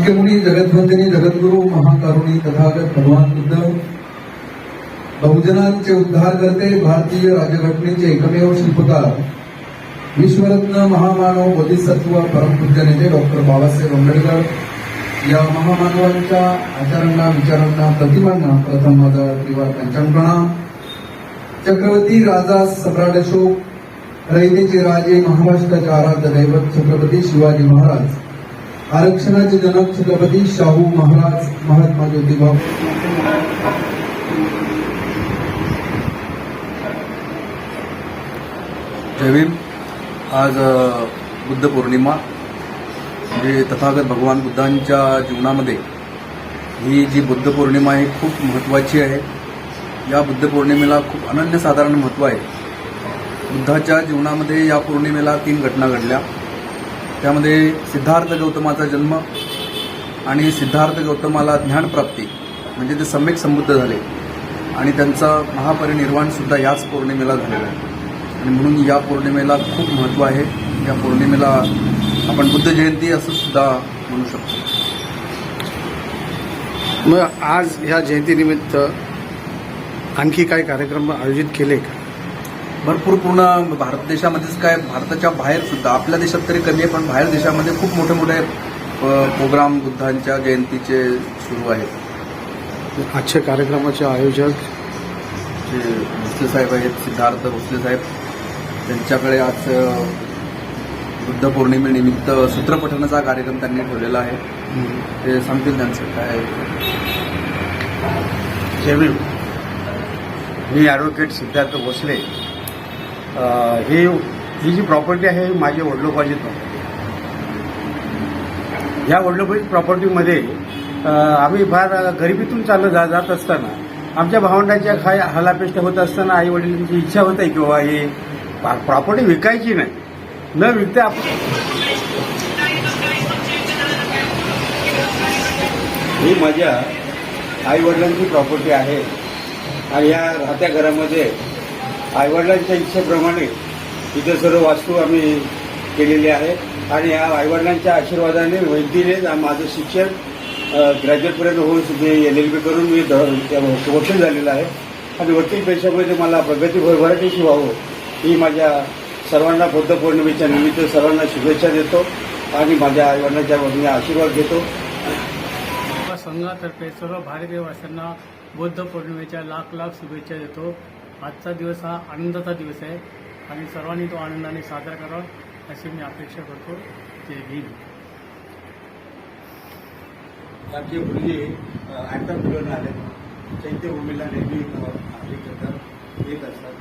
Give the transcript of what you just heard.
शाक्यमुनी जगद्वंदिनी जगद्गुरु महाकारुणी तथागत भगवान बुद्ध बहुजनांचे उद्धार करते भारतीय राज्यघटनेचे एकमेव शिल्पकार. विश्वरत्न महामानव बोधिसत्व परमपूज्य नेते डॉक्टर बाबासाहेब आंबेडकर. या महामानवांच्या आचारांना विचारांना प्रतिमांना प्रथम माझा त्रिवार पंचांग प्रणाम चक्रवर्ती राजा सम्राट अशोक रयतेचे राजे महाराष्ट्राचे आराध्य दैवत छत्रपती शिवाजी महाराज. आरक्षणाचे जनक छत्रपती शाहू महाराज महात्मा ज्योतिबा. जय आज बुद्ध पौर्णिमा. म्हणजे तथागत भगवान बुद्धांच्या जीवनामध्ये ही जी बुद्ध पौर्णिमा आहे खूप महत्त्वाची आहे. या बुद्ध पौर्णिमेला खूप अनन्यसाधारण महत्त्व आहे. बुद्धाच्या जीवनामध्ये या पौर्णिमेला तीन घटना घडल्या. त्यामध्ये सिद्धार्थ गौतमाचा जन्म आणि सिद्धार्थ गौतमाला ज्ञानप्राप्ती म्हणजे ते सम्यक समृद्ध झाले. आणि त्यांचा महापरिनिर्वाणसुद्धा याच पौर्णिमेला झालेला आहे. आणि म्हणून या पौर्णिमेला खूप महत्त्व आहे. या पौर्णिमेला आपण बुद्ध जयंती असं सुद्धा म्हणू शकतो. मग आज ह्या जयंतीनिमित्त आणखी काही कार्यक्रम आयोजित केले का? भरपूर पूर्ण भारत देशामध्येच काय भारताच्या बाहेर सुद्धा आपल्या देशात तरी कमी आहे पण बाहेर देशामध्ये खूप मोठे मोठे प्रोग्राम बुद्धांच्या जयंतीचे सुरू आहेत. आजच्या कार्यक्रमाचे आयोजक जे भोसले साहेब आहेत सिद्धार्थ भोसले साहेब त्यांच्याकडे आज बुद्ध पौर्णिमेनिमित्त सूत्रपठणाचा कार्यक्रम त्यांनी ठेवलेला आहे. ते सांगतील त्यांचं काय. मी ॲडव्होकेट सिद्धार्थ भोसले. ही ही जी प्रॉपर्टी आहे ही माझी वडिलोपार्जित प्रॉपर्टी या वडलोपाची प्रॉपर्टीमध्ये आम्ही फार गरिबीतून चाललं जा जात असताना आमच्या भावंडाच्या खाय हलापेष्ट होत असताना आई वडिलांची इच्छा होत आहे की बाबा हे प्रॉपर्टी विकायची नाही. न विकता आपण ही माझ्या आई वडिलांची प्रॉपर्टी आहे. आणि या राहत्या घरामध्ये आईवडिलांच्या इच्छेप्रमाणे इथं सर्व वास्तू आम्ही केलेली आहे आणि या आईवडिलांच्या आशीर्वादाने वैद्यने माझं शिक्षण ग्रॅज्युएटपर्यंत होऊन मी एल एल बी करून मी वकील झालेला आहे. आणि वकील पेशामध्ये मला प्रगती भरभराटीशी व्हावं ही माझ्या सर्वांना बुद्ध पौर्णिमेच्या निमित्त सर्वांना शुभेच्छा देतो आणि माझ्या आईवडिलांच्या वतीने आशीर्वाद घेतो. संघातर्फे सर्व भारतीय वासियांना बुद्ध पौर्णिमेच्या लाख लाख शुभेच्छा देतो. आजचा दिवस हा आनंदाचा दिवस आहे. आणि सर्वांनी तो आनंदाने साजरा करावा अशी मी अपेक्षा करतो. जय भीम. आमचे गुरुजी आठव्या पिढीवर आले. चैत्यभूमीला नेहमी हे करतात येत असतात.